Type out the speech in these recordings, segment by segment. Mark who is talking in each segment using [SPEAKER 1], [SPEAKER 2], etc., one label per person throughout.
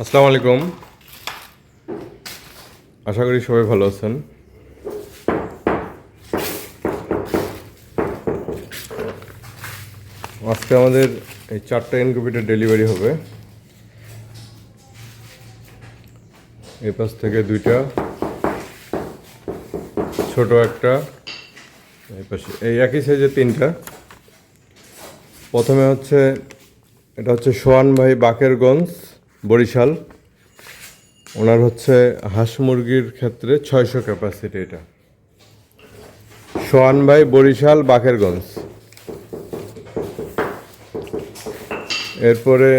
[SPEAKER 1] আসসালামু আলাইকুম। আশা করি সবাই ভালো আছেন। আজকে আমাদের এই চারটা ইনকিউবেটর ডেলিভারি হবে। এই পাশ থেকে দুইটা, ছোট একটা, এই পাশে, এই একই সাইজের তিনটা। প্রথমে হচ্ছে, এটা হচ্ছে সোয়ান ভাই বাকেরগঞ্জ। বরিশাল। ওনার হচ্ছে হাঁস মুরগির ক্ষেত্রে ছয়শো ক্যাপাসিটি এটা। সোয়ান ভাই, বরিশাল, বাকেরগঞ্জ। এরপরে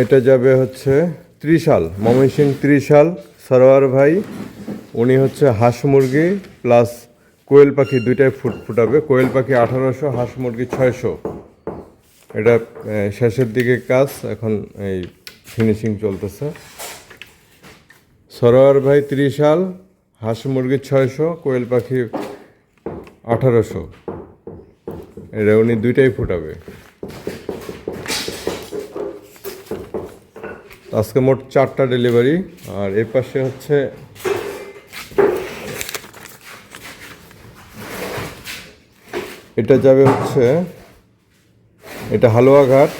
[SPEAKER 1] এটা যাবে হচ্ছে ত্রিশাল ময়মনসিং ত্রিশাল, সরোয়ার ভাই। উনি হচ্ছে হাঁস মুরগি প্লাস কোয়েল পাখি দুইটাই ফুট ফুটাবে। কোয়েল পাখি আঠারোশো, হাঁস মুরগি ছয়শো। এটা শেষের দিকে কাজ, এখন এই ফিনিশিং চলতেছে। সরোয়ার ভাই ত্রিশাল, হাঁস মুরগি ছয়শো, কোয়েল পাখি আঠারোশো। এটা উনি দুইটাই ফুটাবে। আজকে মোট চারটা ডেলিভারি, আর এর পাশে হচ্ছে এটা যাবে হচ্ছে এটা হালুয়াঘাট।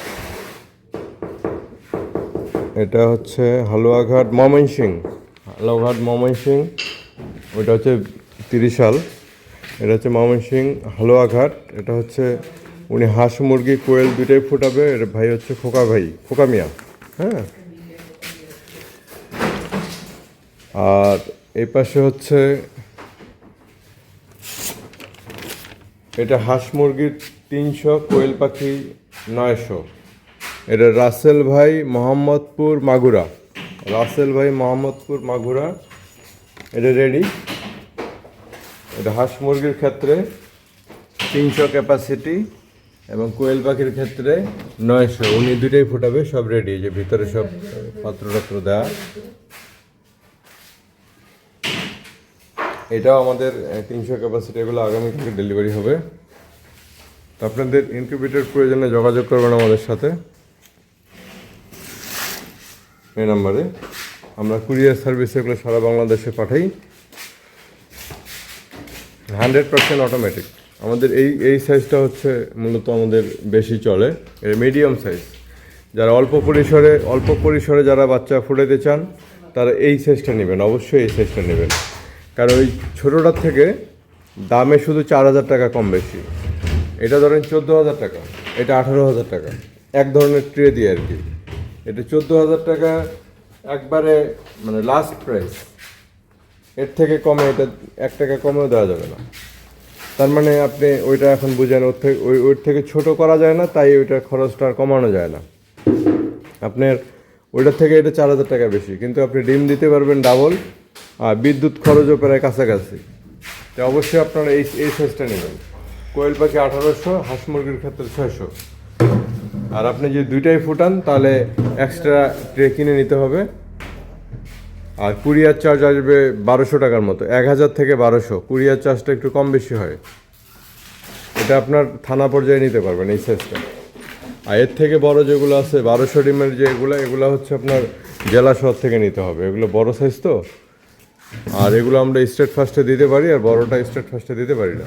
[SPEAKER 1] এটা হচ্ছে হালুয়াঘাট ময়মনসিং হালুয়াঘাট ময়মনসিং ওটা হচ্ছে তিরিশাল। এটা হচ্ছে ময়মনসিং হালুয়াঘাট। এটা হচ্ছে উনি হাঁস মুরগি, কোয়েল দুইটাই ফুটাবে। এর ভাই হচ্ছে খোকা ভাই, খোকা মিয়া। হ্যাঁ। আর এই পাশে হচ্ছে এটা হাঁস মুরগির তিনশো, কোয়েল পাখি নয়শো। এটা রাসেল ভাই মোহাম্মদপুর মাগুরা। রাসেল ভাই মোহাম্মদপুর মাগুরা। এটা রেডি এটা হাঁস মুরগির ক্ষেত্রে তিনশো ক্যাপাসিটি এবং কোয়েল পাখির ক্ষেত্রে নয়শো। উনি দুটাই ফুটাবে, সব রেডি যে ভিতরে সব পাত্র টাত্র দেওয়া এটাও আমাদের তিনশো ক্যাপাসিটি এগুলো আগামী থেকে ডেলিভারি হবে। তো আপনাদের ইনকিউবেটর প্রয়োজনে যোগাযোগ করবেন আমাদের সাথে। এই নাম্বারে। আমরা কুরিয়ার সার্ভিস এগুলো সারা বাংলাদেশে পাঠাই। হান্ড্রেড পার্সেন্ট অটোমেটিক আমাদের এই এই সাইজটা হচ্ছে মূলত আমাদের বেশি চলে। মিডিয়াম সাইজ যারা অল্প পরিসরে অল্প পরিসরে যারা বাচ্চা ফুটাইতে চান, তারা এই সাইজটা নেবেন। অবশ্যই এই সাইজটা নেবেন। কারণ ওই ছোটোটার থেকে দামে শুধু চার হাজার টাকা কম বেশি। এটা ধরেন চোদ্দ হাজার টাকা, এটা আঠারো হাজার টাকা, এক ধরনের ট্রে দিয়ে আর কি। এটা চোদ্দ হাজার টাকা একবারে মানে লাস্ট প্রাইস এর থেকে কমে এটা, এক টাকা কমেও দেওয়া যাবে না। তার মানে আপনি ওইটা এখন বুঝেন, ওর থেকে, ওই, ওর থেকে ছোটো করা যায় না, তাই ওইটার খরচটা আর কমানো যায় না। আপনার ওইটার থেকে এটা চার হাজার টাকা বেশি, কিন্তু আপনি ডিম দিতে পারবেন ডাবল আর বিদ্যুৎ খরচও প্রায় কাছাকাছি। তো অবশ্যই আপনারা এই এই সাইজটা নেবেন। কোয়েল পাখি আঠারোশো, হাঁস মুরগির ক্ষেত্রে ছয়শো। আর আপনি যদি দুইটাই ফুটান, তাহলে এক্সট্রা ট্রে কিনে নিতে হবে। আর কুরিয়ার চার্জ আসবে বারোশো টাকার মতো, এক হাজার থেকে বারোশো। কুরিয়ার চার্জটা একটু কম বেশি হয়। এটা আপনার থানা পর্যায়ে নিতে পারবেন এই সাইজটা আর এর থেকে বড় যেগুলো আছে, বারোশো ডিমের যেগুলো এগুলো হচ্ছে আপনার জেলা শহর থেকে নিতে হবে। এগুলো বড় সাইজ তো। আর এগুলো আমরা স্টেট ফার্স্টে দিতে পারি, আর বড়টা স্টেট ফার্স্টে দিতে পারি না।